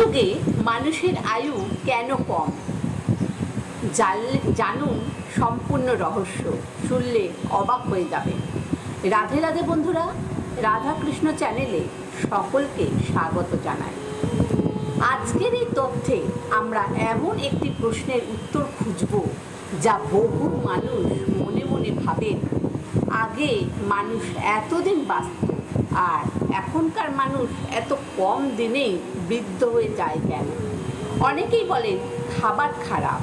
কলিযুগে মানুষের আয়ু কেন কম? জানলে- জানুন সম্পূর্ণ রহস্য, শুনলে অবাক হয়ে যাবে রাধে রাধে বন্ধুরা, রাধাকৃষ্ণ চ্যানেলে সকলকে স্বাগত জানাই। আজকের এই তথ্যে আমরা এমন একটি প্রশ্নের উত্তর খুঁজব, যা বহু মানুষ মনে মনে ভাবেন, আগে মানুষ এতদিন বাঁচত আর এখনকার মানুষ এত কম দিনেই বৃদ্ধ হয়ে যায় কেন? অনেকেই বলেন, খাবার খারাপ,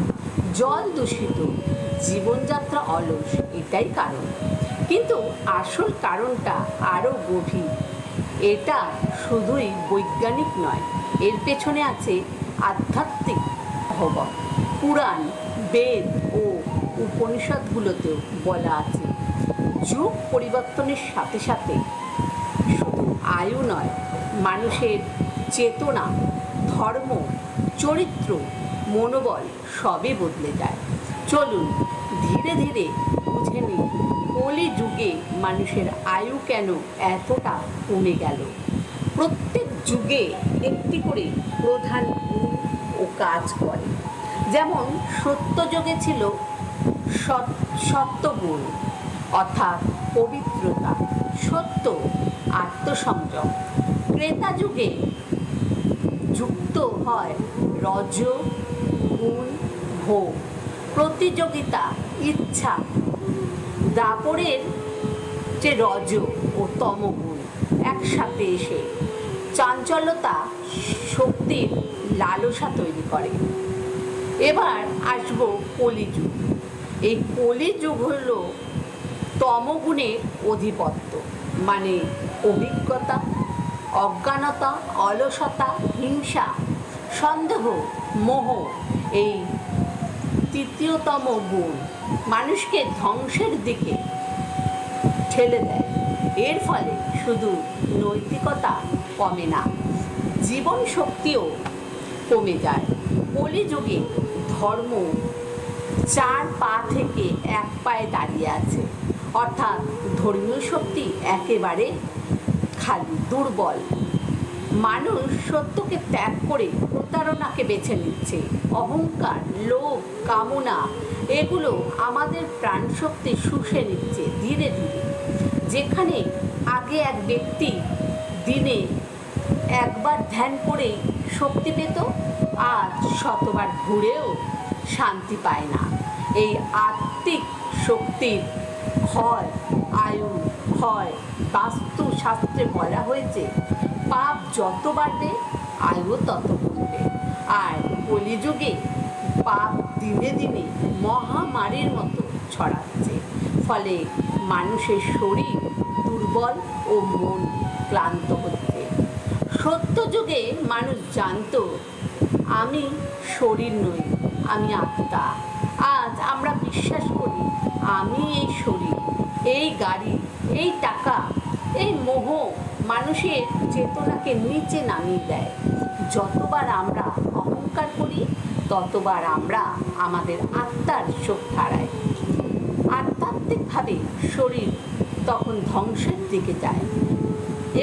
জল দূষিত, জীবনযাত্রা অলস, এটাই কারণ। কিন্তু আসল কারণটা আরও গভীর। এটা শুধুই বৈজ্ঞানিক নয়, এর পেছনে আছে আধ্যাত্মিক ভবন পুরাণ, বেদ ও উপনিষদগুলোতেও বলা আছে, যুগ পরিবর্তনের সাথে সাথে আয়ু নয়, মানুষের চেতনা, ধর্ম, চরিত্র, মনোবল সবই বদলে যায়। চলুন, ধীরে ধীরে বুঝে নিই, কলি যুগে মানুষের আয়ু কেন এতটা কমে গেল? প্রত্যেক যুগে একটি করে প্রধান গুণ ও কাজ করে। যেমন সত্য যুগে ছিল সত্যগুণ অর্থাৎ পবিত্রতা। সত্য আত্মসংযম। ক্রেতা যুগে যুক্ত হয় রজ, গুণ, ভোগ। প্রতিযোগিতা, ইচ্ছা, দাপরের যে রজ ও তমগুণ একসাথে এসে চাঞ্চল্যতা, শক্তির লালসা তৈরি করে। এবার আসব কলিযুগ এই কলিযুগ হল তমগুণের অধিপত্য মানে অভিজ্ঞতা, অজ্ঞানতা, অলসতা, হিংসা, সন্দেহ, মোহ এই তৃতীয়তম গুণ মানুষকে ধ্বংসের দিকে ঠেলে দেয়। এর ফলে শুধু নৈতিকতা কমে না, জীবন শক্তিও কমে যায়। কলিযুগে ধর্ম চার পা থেকে এক পায়ে দাঁড়িয়ে আছে। অর্থাৎ ধর্মীয় শক্তি একেবারে খালি, দুর্বল। মানুষ সত্যকে ত্যাগ করে প্রতারণাকে বেছে নিচ্ছে। অহংকার, লোভ, কামনা, এগুলো আমাদের প্রাণশক্তি শুষে নিচ্ছে ধীরে ধীরে। যেখানে আগে এক ব্যক্তি দিনে একবার ধ্যান করেই শক্তি পেত, আজ শতবার ঘুরেও শান্তি পায় না। এই আত্মিক শক্তির ক্ষয় আয়ু ক্ষয় বাস্তুশাস্ত্রে বলা হয়েছে, পাপ যত বাড়বে, আয়ু তত কমবে। আর কলিযুগে পাপ দিনে দিনে মহামারীর মতো ছড়াচ্ছে। ফলে মানুষের শরীর দুর্বল ও মন ক্লান্ত হচ্ছে। সত্য যুগে মানুষ জানতো, আমি শরীর নই, আমি আত্মা। আজ আমরা বিশ্বাস করি, আমি এই শরীর, এই গাড়ি, এই টাকা, এই মোহ মানুষের চেতনাকে নিচে নামিয়ে দেয়। যতবার আমরা অহংকার করি, ততবার আমরা আমাদের আত্মার চোখ হারাই। আধ্যাত্মিকভাবে শরীর তখন ধ্বংসের দিকে যায়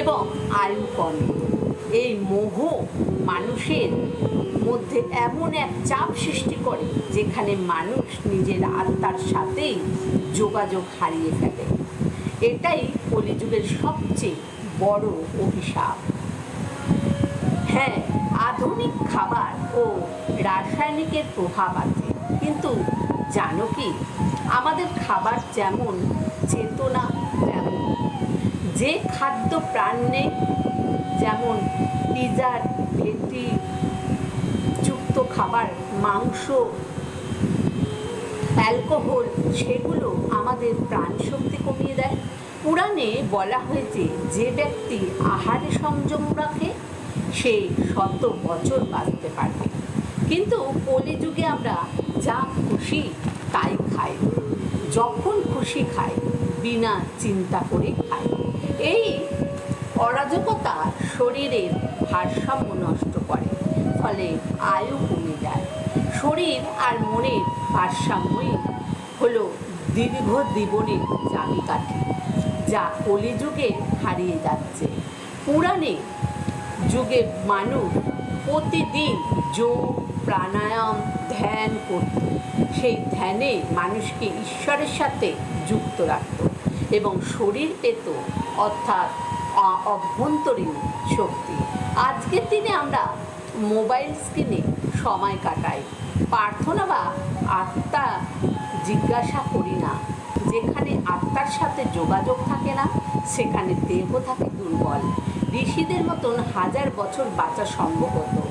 এবং আয়ু কমে। এই মোহ মানুষের মধ্যে এমন এক চাপ সৃষ্টি করে যেখানে মানুষ নিজের আত্মার সাথেই যোগাযোগ হারিয়ে ফেলে। এটাই কলিযুগের সবচেয়ে বড় অভিশাপ। হ্যাঁ আধুনিক খাবার ও রাসায়নিকের প্রভাব আছে। কিন্তু জানো কি? আমাদের খাবার যেমন চেতনা তেমন। যে খাদ্য প্রাণ নেই যেমন পিজার ভেটি যুক্ত খাবার, মাংস, অ্যালকোহল, সেগুলো আমাদের প্রাণ শক্তি কমিয়ে দেয়। পুরাণে বলা হয়েছে, যে ব্যক্তি আহারে সংযম রাখে, সে শত বছর বাঁচতে পারবে। কিন্তু কলিযুগে আমরা যা খুশি তাই খাই। যখন খুশি খাই, বিনা চিন্তা করে খাই। এই অরাজকতা শরীরের ভারসাম্য নষ্ট করে, ফলে আয়ু কমে যায়। শরীর আর মনের ভারসাম্যই হলো দীর্ঘ জীবনের চাবিকাঠি, যা কলিযুগে হারিয়ে যাচ্ছে। পুরাণে যুগে মানুষ প্রতিদিন যোগ, প্রাণায়াম, ধ্যান করত। সেই ধ্যানে মানুষকে ঈশ্বরের সাথে যুক্ত রাখত এবং শরীর পেত, অর্থাৎ অভ্যন্তরীণ শক্তি। আজকের দিনে আমরা মোবাইল স্ক্রিনে সময় কাটাই। প্রার্থনা বা আত্মা জিজ্ঞাসা করি না। যেখানে আত্মার সাথে যোগাযোগ থাকে না, সেখানে দেহ থাকে দুর্বল। ঋষিদের মতন হাজার বছর বাঁচা সম্ভব হতো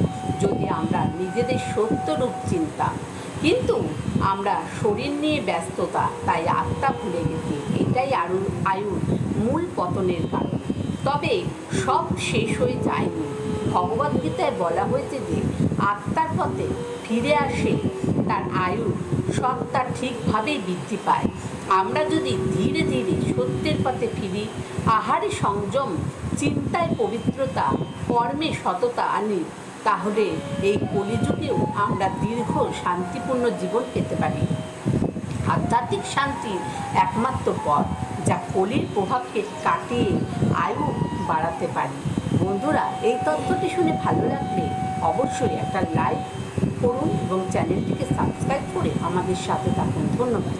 যদি আমরা নিজেদের সত্যরূপ চিনতাম। কিন্তু আমরা শরীর নিয়ে ব্যস্ততা, তাই আত্মা ভুলে গেছি। এটাই আরু আয়ুর মূল পতনের কারণ। তবে সব শেষ হয়ে যায়নি। ভগবদ্গীতায় বলা হয়েছে যে, আত্মার পথে ফিরে আসে, তার আয়ু সত্তা ঠিকভাবেই বৃদ্ধি পায়। আমরা যদি ধীরে ধীরে সত্যের পথে ফিরি, আহারে সংযম, চিন্তায় পবিত্রতা, কর্মে সততা আনি, তাহলে এই কলিযুগেও আমরা দীর্ঘ শান্তিপূর্ণ জীবন পেতে পারি। আধ্যাত্মিক শান্তির একমাত্র পথ যা কলির প্রভাবকে কাটিয়ে আয়ু বাড়াতে পারি। বন্ধুরা, এই তথ্যটি শুনে ভালো লাগলে অবশ্যই একটা লাইক করুন এবং চ্যানেলটিকে সাবস্ক্রাইব করে আমাদের সাথে থাকুন। ধন্যবাদ।